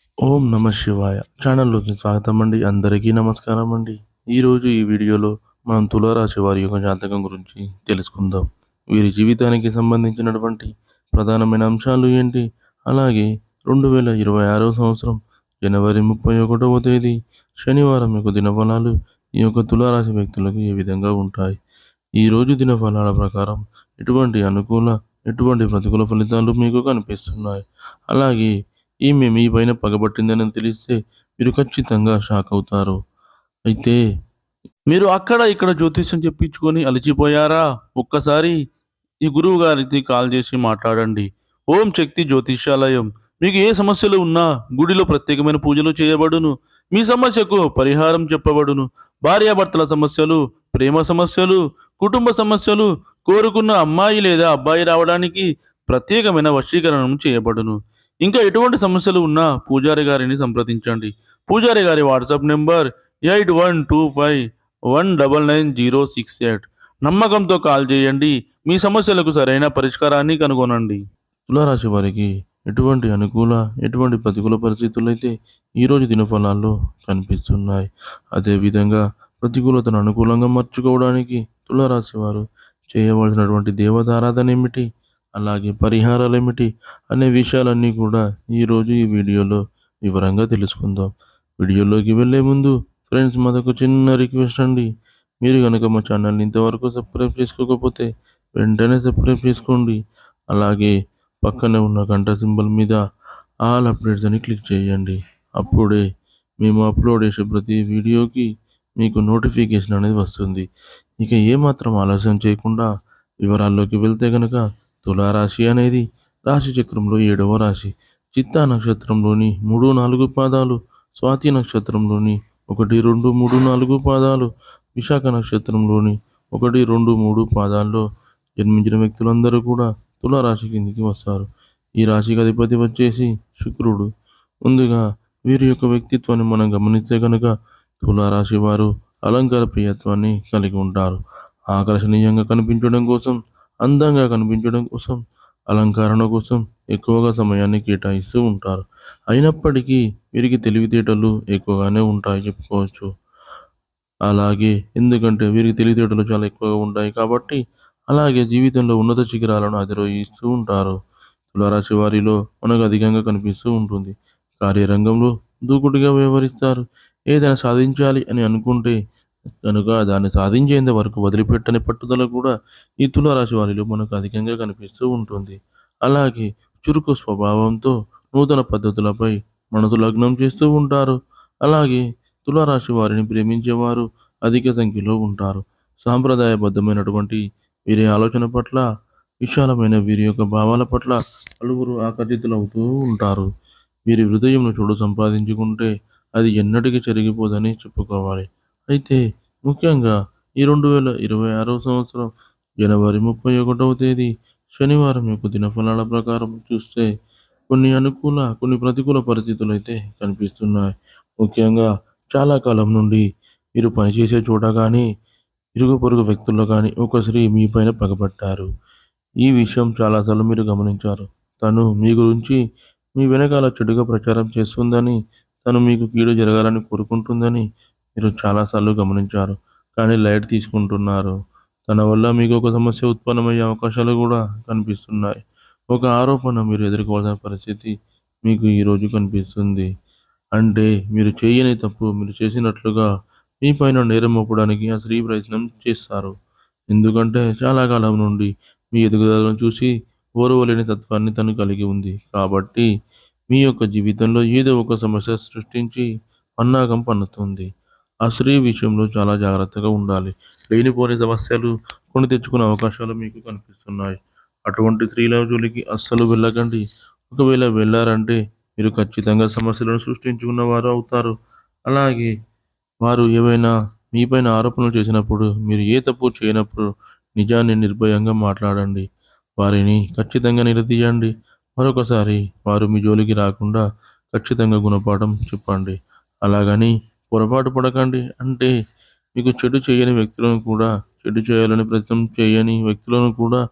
ఓం నమ శివాయ ఛానల్లోకి స్వాగతం అండి అందరికీ నమస్కారం అండి ఈరోజు ఈ వీడియోలో మనం తులారాశి వారి యొక్క జాతకం గురించి తెలుసుకుందాం. వీరి జీవితానికి సంబంధించినటువంటి ప్రధానమైన అంశాలు ఏంటి? అలాగే రెండు వేల ఇరవై ఆరో సంవత్సరం జనవరి ముప్పై ఒకటవ తేదీ శనివారం యొక్క దినఫలాలు ఈ యొక్క తులారాశి వ్యక్తులకు ఏ విధంగా ఉంటాయి? ఈ రోజు దినఫలాల ప్రకారం ఎటువంటి అనుకూల ఎటువంటి ప్రతికూల ఫలితాలు మీకు కనిపిస్తున్నాయి? అలాగే ఈమె మీ పైన పగబట్టిందని తెలిస్తే మీరు ఖచ్చితంగా షాక్ అవుతారు. అయితే మీరు అక్కడ ఇక్కడ జ్యోతిష్యం చెప్పించుకొని అలిచిపోయారా? ఒక్కసారి ఈ గురువు గారికి కాల్ చేసి మాట్లాడండి. ఓం శక్తి జ్యోతిష్యాలయం. మీకు ఏ సమస్యలు ఉన్నా గుడిలో ప్రత్యేకమైన పూజలు చేయబడును. మీ సమస్యకు పరిహారం చెప్పబడును. భార్యాభర్తల సమస్యలు ప్రేమ సమస్యలు కుటుంబ సమస్యలు కోరుకున్న అమ్మాయి లేదా అబ్బాయి రావడానికి ప్రత్యేకమైన వశీకరణం చేయబడును. ఇంకా ఎటువంటి సమస్యలు ఉన్నా పూజారి గారిని సంప్రదించండి. పూజారి గారి WhatsApp number eight one two five one double nine zero six eight. నమ్మకంతో కాల్ చేయండి. మీ సమస్యలకు సరైన పరిష్కారాన్ని కనుగొనండి. తులారాశి వారికి ఎటువంటి అనుకూల ఎటువంటి ప్రతికూల పరిస్థితులు అయితే ఈరోజు దినఫలాల్లో కనిపిస్తున్నాయి. అదేవిధంగా ప్రతికూలతను అనుకూలంగా మార్చుకోవడానికి తులారాశి వారు చేయవలసినటువంటి దేవతారాధన ఏమిటి? అలాగే పరిహారాలు ఏమిటి అనే విషయాలన్నీ కూడా ఈరోజు ఈ వీడియోలో వివరంగా తెలుసుకుందాం. వీడియోలోకి వెళ్ళే ముందు ఫ్రెండ్స్ మాదొక చిన్న రిక్వెస్ట్ అండి. మీరు కనుక మా ఛానల్ని ఇంతవరకు సబ్స్క్రైబ్ చేసుకోకపోతే వెంటనే సబ్స్క్రైబ్ చేసుకోండి. అలాగే పక్కనే ఉన్న గంట సింబల్ మీద ఆల్ అప్డేట్స్ అని క్లిక్ చేయండి. అప్పుడే మేము అప్లోడ్ చేసే ప్రతి వీడియోకి మీకు నోటిఫికేషన్ అనేది వస్తుంది. ఇక ఏమాత్రం ఆలస్యం చేయకుండా వివరాల్లోకి వెళ్తే కనుక తులారాశి అనేది రాశి చక్రంలో ఏడవ రాశి. చిత్తా నక్షత్రంలోని మూడు నాలుగు పాదాలు స్వాతి నక్షత్రంలోని ఒకటి రెండు మూడు నాలుగు పాదాలు విశాఖ నక్షత్రంలోని ఒకటి రెండు మూడు పాదాల్లో జన్మించిన వ్యక్తులందరూ కూడా తులారాశి కిందికి వస్తారు. ఈ రాశికి అధిపతి వచ్చేసి శుక్రుడు. ముందుగా వీరి యొక్క వ్యక్తిత్వాన్ని మనం గమనిస్తే కనుక తులారాశి వారు అలంకార ప్రియత్వాన్ని కలిగి ఉంటారు. ఆకర్షణీయంగా కనిపించడం కోసం అందంగా కనిపించడం కోసం అలంకరణ కోసం ఎక్కువగా సమయాన్ని కేటాయిస్తూ ఉంటారు. అయినప్పటికీ వీరికి తెలివితేటలు ఎక్కువగానే ఉంటాయి చెప్పుకోవచ్చు. అలాగే ఎందుకంటే వీరికి తెలివితేటలు చాలా ఎక్కువగా ఉంటాయి కాబట్టి అలాగే జీవితంలో ఉన్నత శిఖరాలను అధిరోహిస్తూ ఉంటారు. తులారాశి వారిలో మనకు అధికంగా కనిపిస్తూ ఉంటుంది. కార్యరంగంలో దూకుడుగా వ్యవహరిస్తారు. ఏదైనా సాధించాలి అని అనుకుంటే కనుక దాన్ని సాధించేంత వరకు వదిలిపెట్టని పట్టుదల కూడా ఈ తులారాశి వారిలో మనకు అధికంగా కనిపిస్తూ ఉంటుంది. అలాగే చురుకు స్వభావంతో నూతన పద్ధతులపై మనసు లగ్నం చేస్తూ ఉంటారు. అలాగే తులారాశి వారిని ప్రేమించేవారు అధిక సంఖ్యలో ఉంటారు. సాంప్రదాయబద్ధమైనటువంటి వీరి ఆలోచన పట్ల విశాలమైన వీరి యొక్క భావాల పట్ల పలువురు ఆకర్షితులవుతూ ఉంటారు. వీరి హృదయంను చూడు సంపాదించుకుంటే అది ఎన్నటికీ చెరిగిపోదని చెప్పుకోవాలి. అయితే ముఖ్యంగా ఈ రెండు వేల ఇరవై ఆరవ సంవత్సరం జనవరి ముప్పై ఒకటవ తేదీ శనివారం యొక్క దినఫలాల ప్రకారం చూస్తే కొన్ని అనుకూల కొన్ని ప్రతికూల పరిస్థితులు అయితే కనిపిస్తున్నాయి. ముఖ్యంగా చాలా కాలం నుండి మీరు పనిచేసే చోట కానీ ఇరుగు పొరుగు వ్యక్తుల్లో కానీ ఒక స్త్రీ మీ పైన పగబట్టారు. ఈ విషయం చాలాసార్లు మీరు గమనించారు. తను మీ గురించి మీ వెనకాల చెడుగా ప్రచారం చేస్తుందని తను మీకు కీడు జరగాలని కోరుకుంటుందని మీరు చాలాసార్లు గమనించారు. కానీ లైట్ తీసుకుంటున్నారు. తన వల్ల మీకు ఒక సమస్య ఉత్పన్నమయ్యే అవకాశాలు కూడా కనిపిస్తున్నాయి. ఒక ఆరోపణ మీరు ఎదుర్కోవాల్సిన పరిస్థితి మీకు ఈరోజు కనిపిస్తుంది. అంటే మీరు చేయని తప్పు మీరు చేసినట్లుగా మీ పైన నేరం మోపడానికి ఆ స్త్రీ ప్రయత్నం చేస్తారు. ఎందుకంటే చాలా కాలం నుండి మీ ఎదుగుదలను చూసి ఓర్వలేని తత్వాన్ని తను కలిగి ఉంది. కాబట్టి మీ యొక్క జీవితంలో ఏదో ఒక సమస్య సృష్టించి పన్నాగం పన్నుతుంది. ఆ స్త్రీ విషయంలో చాలా జాగ్రత్తగా ఉండాలి. లేనిపోని సమస్యలు కొని తెచ్చుకునే అవకాశాలు మీకు కనిపిస్తున్నాయి. అటువంటి స్త్రీల జోలికి అస్సలు వెళ్ళకండి. ఒకవేళ వెళ్ళారంటే మీరు ఖచ్చితంగా సమస్యలను సృష్టించుకున్న వారు అవుతారు. అలాగే వారు ఏవైనా మీపైన ఆరోపణలు చేసినప్పుడు మీరు ఏ తప్పు చేయనప్పుడు నిజాన్ని నిర్భయంగా మాట్లాడండి. వారిని ఖచ్చితంగా నిలదీయండి. మరొకసారి వారు మీ జోలికి రాకుండా ఖచ్చితంగా గుణపాఠం చెప్పండి. అలాగని పొరపాటు పడకండి. అంటే మీకు చెడు చేయని వ్యక్తులను కూడా చెడు చేయాలని ప్రయత్నం చేయని వ్యక్తులను కూడా